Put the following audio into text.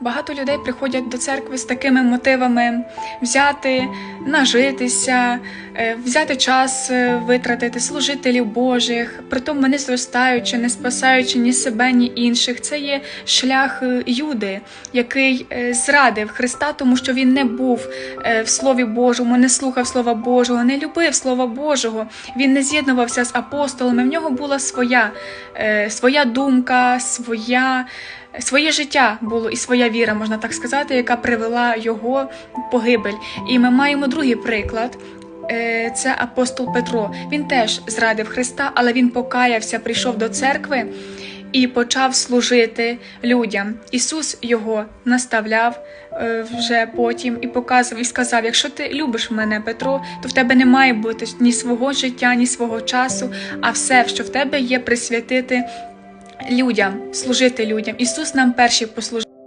Багато людей приходять до церкви з такими мотивами взяти, нажитися, е, взяти час е, витратити, служителів Божих, притом вони зростаючи, не спасаючи ні себе, ні інших. Це є шлях е, Юди, який зрадив Христа, тому що він не був в Слові Божому, не слухав Слова Божого, не любив Слова Божого. Він не з'єднувався з апостолами. В нього була своя, своя думка, своя. Своє життя було і своя віра, можна так сказати, яка привела його в погибель. І ми маємо другий приклад. Е, Це апостол Петро. Він теж зрадив Христа, але він покаявся, прийшов до церкви і почав служити людям. Ісус його наставляв е, вже потім і показував і сказав: якщо ти любиш мене, Петро, то в тебе не має бути ні свого життя, ні свого часу, а все, що в тебе є, присвятити людям, служити людям. Ісус нам перший послужив.